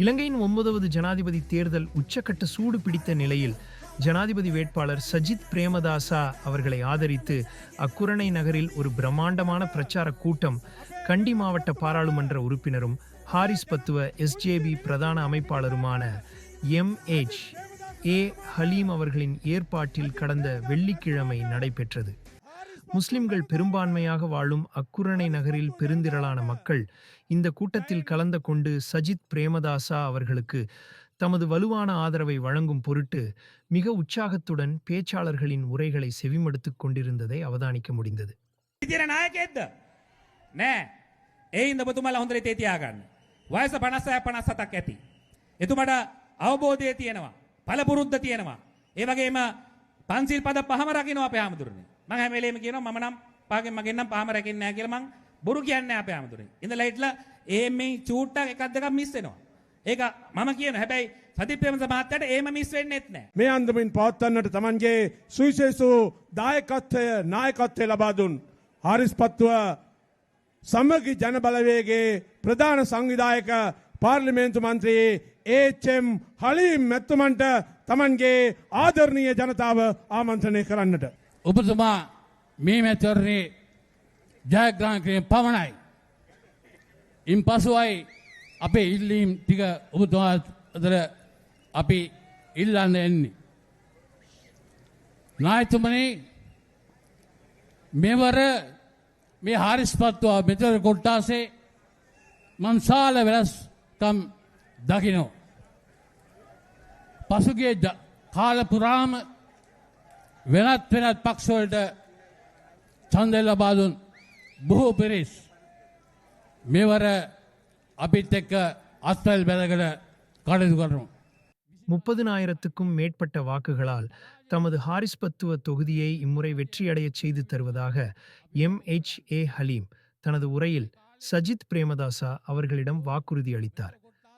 இலங்கையின் ஒன்பதாவது ஜனாதிபதி தேர்தல் உச்சக்கட்ட சூடு பிடித்த நிலையில் ஜனாதிபதி வேட்பாளர் சஜித் பிரேமதாசா அவர்களை ஆதரித்து அக்குரணை நகரில் ஒரு பிரம்மாண்டமான பிரச்சார கூட்டம் கண்டி மாவட்ட பாராளுமன்ற உறுப்பினரும் ஹாரிஸ் பத்துவ எஸ்ஜேபி பிரதான அமைப்பாளருமான எம்எச் ஏ ஹலீம் அவர்களின் ஏற்பாட்டில் கடந்த வெள்ளிக்கிழமை நடைபெற்றது. முஸ்லிம்கள் பெரும்பான்மையாக வாழும் அக்குரணை நகரில் பெருந்திரளான மக்கள் இந்த கூட்டத்தில் கலந்து கொண்டு சஜித் பிரேமதாசா அவர்களுக்கு தமது வலுவான ஆதரவை வழங்கும் பொருட்டு மிக உற்சாகத்துடன் பேச்சாளர்களின் உரைகளை செவிமடுத்துக் கொண்டிருந்ததை அவதானிக்க முடிந்தது විදිර නායකෙක්ද නෑ ඒ ඉද බතුමල හොඳර තේ තියාගන්න වයස පනස්සය පනස් සතක් ඇති එතුමට අවබෝධය තියෙනවා පලපුරුද්ධ තියෙනවා ඒ වගේම පන්සිල් පද පහම රකිනවා අපේ හාමුදුරනේ මං හැමලේම කියනවා මම නම් පාගෙන් මගෙන්නම් පහම රැකෙන්නේ නැහැ කියලා මං බොරු කියන්නේ අපේ හාමුදුරනේ ඉඳලා හිටලා ඒ මේ චූට්ටක් එකක් දෙකක් මිස් වෙනවා. ඒක මම කියන හැබැයි සතිප්‍රේමස මහත්තයාට ඒම මිස් වෙන්නෙත් නැහැ. මේ අන්දමින් පවත්වන්නට තමන්ගේ සුවිශේෂූ දායකත්වය නායකත්වය ලබාදුන් හාරිස්පත්තුව සමගි ජනබලවේගේ ප්‍රධාන සංවිධායක පාර්ලිමේන්තු මන්ත්‍රයේ ඒචම් හලීම් මැත්තුමන්ට තමන්ගේ ආදරණීය ජනතාව ආමන්ත්‍රණය කරන්නට. ඔබතුමා මේ මැතිවරණේ ජයග්‍රහණ කිරීම පමණයි. ඉන් පසුවයි අපේ ඉල්ලීම් ටික ඔබතුමා අතර අපි ඉල්ලන්න එන්නේ. නායතුමනේ මෙවර මේ හාරිස්පත්වා මෙතර කොට්ටාසේ මන්සාල වෙනස්කම් දකිනෝ. පසුගේ ජ- කාල පුරාම වෙනත් වෙනත් පක්ෂවලට චන්දය ලබාදුන් බොහෝ පිරිස් මෙවර අපිත් එක්ක අත්වල් බැදකට කටයුතු කරනු. முப்பதினாயிரத்துக்கும் மேற்பட்ட வாக்குகளால் தமது ஹாரிஸ் பத்துவ தொகுதியை இம்முறை வெற்றியடையச் செய்து தருவதாக எம்எச் ஏ ஹலீம் தனது உரையில் சஜித் பிரேமதாசா அவர்களிடம் வாக்குறுதி அளித்தார்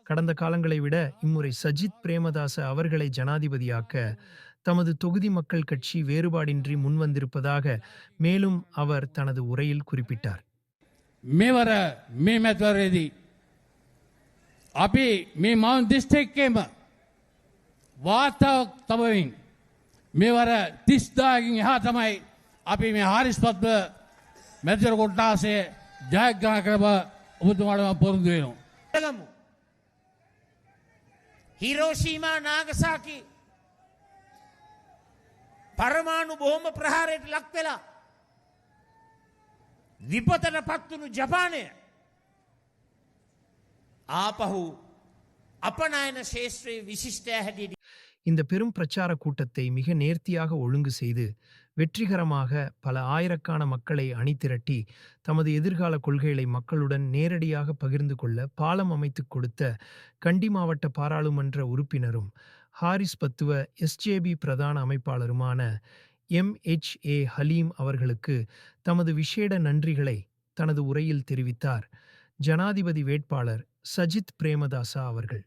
கடந்த காலங்களை விட இம்முறை சஜித் பிரேமதாசா அவர்களை ஜனாதிபதியாக்க தமது தொகுதி மக்கள் கட்சி வேறுபாடின்றி முன்வந்திருப்பதாக மேலும் அவர் தனது உரையில் குறிப்பிட்டார். மேவர மே மேத்வரேதி அபி மே மாவன் டிஸ்ட்ரிக்ட் கேம் வார்த்தா தபவின் மேவர திஸ்தாகிங் ஹா தமை அபி மே ஹாரிஸ் பத்ம மேஜர் கொட்டாசே ஜாயக்கிரம உபத்துமாடமா பொருந்து வேணும் ஹிரோஷிமா நாகசாக்கி පරමාණු බොහොම ප්‍රහාරයට ලක් වෙලා. විපතට පත්වනු ජපානය ආපහු අපනයන ශේෂත්‍රයේ විශිෂ්ටය හැටියට இந்த பெரும் பிரச்சார கூட்டத்தை மிக நேர்த்தியாக ஒழுங்கு செய்து வெற்றிகரமாக பல ஆயிரக்கான மக்களை அணிதிரட்டி தமது எதிர்கால கொள்கைகளை மக்களுடன் நேரடியாக பகிர்ந்து கொள்ள பாலம் அமைத்துக் கொடுத்த கண்டி மாவட்ட பாராளுமன்ற உறுப்பினரும் ஹாரிஸ் பத்துவ எஸ்ஜேபி பிரதான அமைப்பாளருமான எம் எச் ஏ ஹலீம் அவர்களுக்கு தமது விசேட நன்றிகளை தனது உரையில் தெரிவித்தார். ஜனாதிபதி வேட்பாளர் சஜித் பிரேமதாசா அவர்கள்.